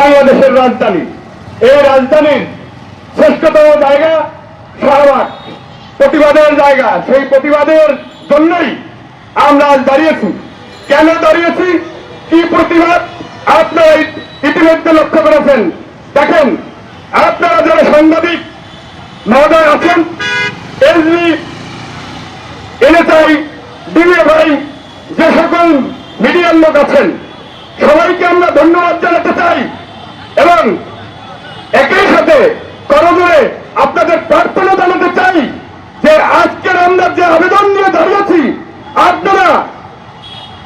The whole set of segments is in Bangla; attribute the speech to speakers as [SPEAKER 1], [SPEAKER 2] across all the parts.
[SPEAKER 1] বাংলাদেশের রাজধানী। এই রাজধানীর শ্রেষ্ঠতম জায়গা শাহবাগ। প্রতিবাদের জায়গা। সেই প্রতিবাদের জন্যই আমরা আজ দাঁড়িয়েছি। কেন দাঁড়িয়েছি? কি প্রতিবাদ আপনারা ইতিমধ্যে লক্ষ্য করেছেন? দেখেন, আপনারা যারা সাংবাদিক, মহোদয় আছেন এসবি এনএসআই ডিএফআই যে সকল মিডিয়ার লোক আছেন, সবাইকে আমরা ধন্যবাদ জানাতে চাই। এবং একই সাথে করজোরে আপনাদের প্রার্থনা জানাতে চাই যে আজকের আমরা যে আবেদন নিয়ে দাঁড়িয়েছি, আপনারা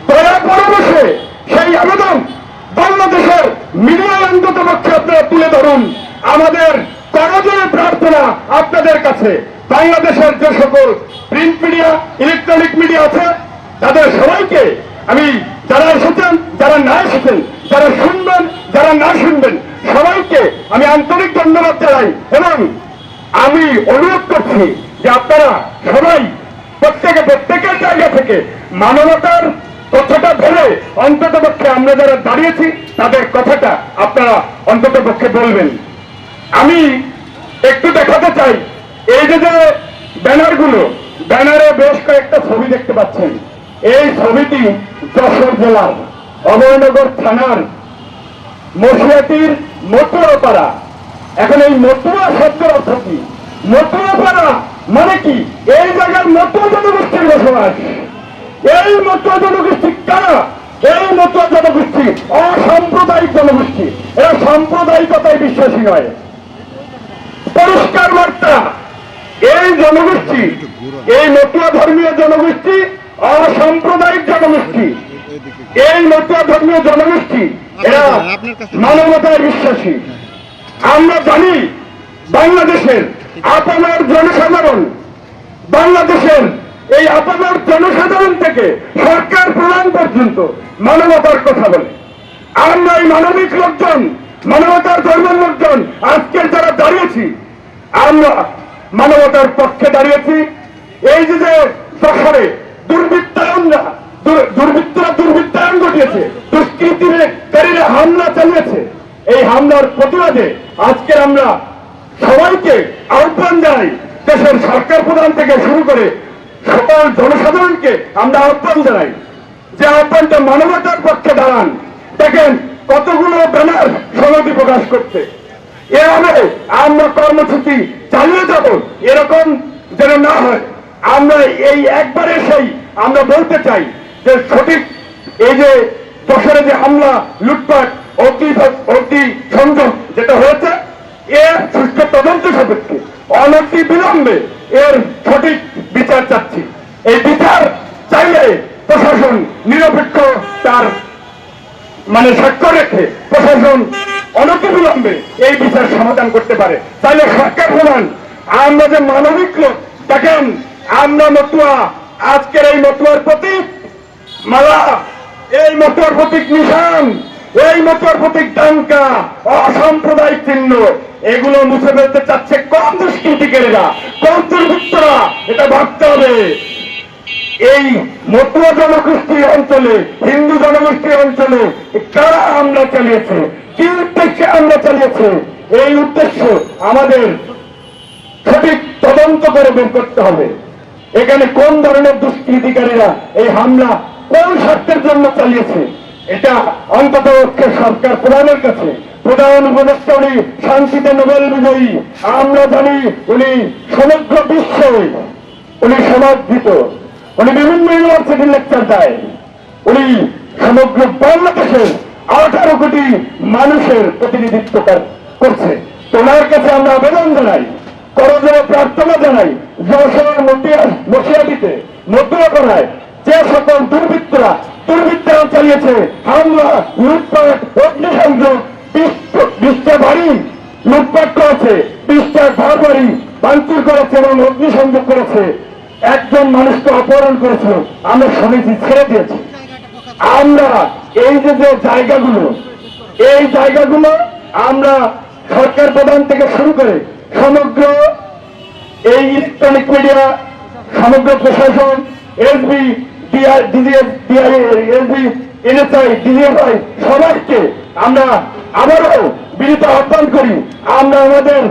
[SPEAKER 1] দয়া পরামর্শে সেই আবেদন বাংলাদেশের মিডিয়ায় অন্তত পক্ষে আপনারা তুলে ধরুন। আমাদের করজোরে প্রার্থনা আপনাদের কাছে। বাংলাদেশের যে সকল প্রিন্ট মিডিয়া ইলেকট্রনিক মিডিয়া আছে, তাদের সবাইকে আমি যারা এসেছেন, যারা না এসেছেন যারা শুনবেন যারা না শুনবেন সবাইকে আমি আন্তরিক ধন্যবাদ জানাই এবং আমি অনুরোধ করছি যে আপনারা সবাই প্রত্যেকে, প্রত্যেকের জায়গা থেকে মানবতার কথাটা ধরে অন্তত পক্ষে আমরা যারা দাঁড়িয়েছি, তাদের কথাটা আপনারা অন্তত পক্ষে বলবেন। আমি একটু দেখাতে চাই, এই যে যে ব্যানারগুলো, ব্যানারে বেশ কয়েকটা ছবি দেখতে পাচ্ছেন। এই ছবিটি যশোর জেলার অভয়নগর থানার মশিয়াটির মতুয়াপাড়া। এখন এই মতুয়া শব্দের অর্থ কি? মতুয়াপাড়া মানে কি? এই জায়গার মতুয়া জনগোষ্ঠীর বসবাস। এই মতুয়া জনগোষ্ঠী কারা? এই মতুয়া জনগোষ্ঠী অসাম্প্রদায়িক জনগোষ্ঠী। এরা সাম্প্রদায়িকতায় বিশ্বাসী নয়। পরিষ্কার বার্তা, এই জনগোষ্ঠী, এই মতুয়া ধর্মীয় জনগোষ্ঠী অসাম্প্রদায়িক জনগোষ্ঠী। এই মতুয়া ধর্মীয় জনগোষ্ঠী এরা মানবতায় বিশ্বাসী। আমরা জানি বাংলাদেশের আপনার জনসাধারণ বাংলাদেশের এই আপনার জনসাধারণ থেকে সরকার প্রধান পর্যন্ত মানবতার কথা বলে। আমরা এই মানবিক লোকজন মানবতার ধর্মের লোকজন আজকের যারা দাঁড়িয়েছি আমরা মানবতার পক্ষে দাঁড়িয়েছি। এই যে যে দশরে দুর্বৃত্তায়নরা দুর্বৃত্তরা ঘটিয়েছে দুষ্কৃতিকারীরা হামলা চালিয়েছে। এই হামলার প্রতিবাদে আজকের আমরা সবাইকে আহ্বান জানাই, দেশের সরকার প্রধান থেকে শুরু করে সকল জনসাধারণকে আমরা আহ্বান জানাই। যে আহ্বানটা মানবতার পক্ষে দাঁড়ান, দেখেন কতগুলো ব্যানার সনদি প্রকাশ করতে এভাবে আমরা কর্মসূচি চালিয়ে যাব, এরকম যেন না হয়। আমরা এই একবারে সেই আমরা বলতে চাই যে সঠিক এই যে যশোরে যে হামলা, লুটপাট অগ্নি অগ্নি সংযোগ যেটা হয়েছে, এর সুষ্ঠু তদন্ত সাপেক্ষে অনতি বিলম্বে এর সঠিক বিচার চাচ্ছি। এই বিচার চাইলে প্রশাসন নিরপেক্ষ তার মানে সাক্ষ্য রেখে প্রশাসন অনতিবিলম্বে এই বিচার সমাধান করতে পারে। তাহলে সরকার প্রধান, আমরা যে মানবিক লোক, দেখেন, আমরা মতুয়া। আজকের এই মতুয়ার প্রতি মালা এই মতুয়ার প্রতীক নিশান, এই মতুয়ার প্রতীক ডাঙ্কা অসাম্প্রদায়িক চিহ্ন, এগুলো মুছে ফেলতে চাচ্ছে কোন দুষ্কৃতিকারীরা কোন দুর্বৃত্তরা, এটা ভাবতে হবে। এই মতুয়া জনগোষ্ঠী অঞ্চলে, হিন্দু জনগোষ্ঠী অঞ্চলে কারা হামলা চালিয়েছে, কি উদ্দেশ্যে আমরা চালিয়েছে, এই উদ্দেশ্য আমাদের সঠিক তদন্ত করে বের করতে হবে। এখানে কোন ধরনের দুষ্কৃতিকারীরা এই হামলা কোন স্বার্থের জন্য চালিয়েছে। এটা অন্তত সরকার প্রধানের কাছে। প্রধান উপদেষ্টা উনি শান্তিতে নোবেল বিজয়ী। আমরা জানি উনি সমগ্র বিশ্বে উনি সমাদৃত উনি বিভিন্ন ইউনিভার্সিটির লেকচার দেয়। উনি সমগ্র বাংলাদেশের আঠারো কোটি মানুষের প্রতিনিধিত্ব করছে। তোমার কাছে আমরা আবেদন জানাই করজোরে প্রার্থনা জানাই যশোর মতিয়া- মশিয়াটিতে করায় যে সকল দুর্বৃত্তরা দুর্বৃত্তরা চালিয়েছে হামলা লুটপাট, অগ্নিসংযোগ বিশ- বিশটা বাড়ি লুটপাট করেছে বিশটা ঘর বাড়ি ভাঙচুর করেছে এবং অগ্নিসংযোগ করেছে। একজন মানুষকে অপহরণ করেছে, আমরা সমিতি ছেড়ে দিয়েছি। আমরা এই যে যে জায়গাগুলো, এই জায়গাগুলো আমরা সরকার প্রধান থেকে শুরু করে সমগ্র এই ইলেকট্রনিক মিডিয়া, সমগ্র প্রশাসন, এসবি সবাইকে আমরা আবারও বিনীত আহ্বান করি, আমরা আমাদের,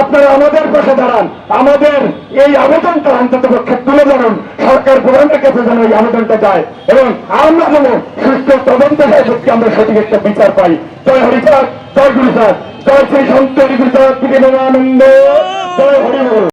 [SPEAKER 1] আপনারা আমাদের পাশে দাঁড়ান, আমাদের এই আবেদনটা অন্তত পক্ষে তুলে ধরুন, সরকার প্রধানের কাছে যেন এই আবেদনটা যায়, এবং আমরা যেন সুস্থ তদন্ত সাহেবকে আমরা সঠিক একটা বিচার পাই। জয় হরিচাঁদ, জয় গুরুচাঁদ, জয় শ্রী সন্ত হরিগুরুচাঁদ আনন্দ জয় হরিবল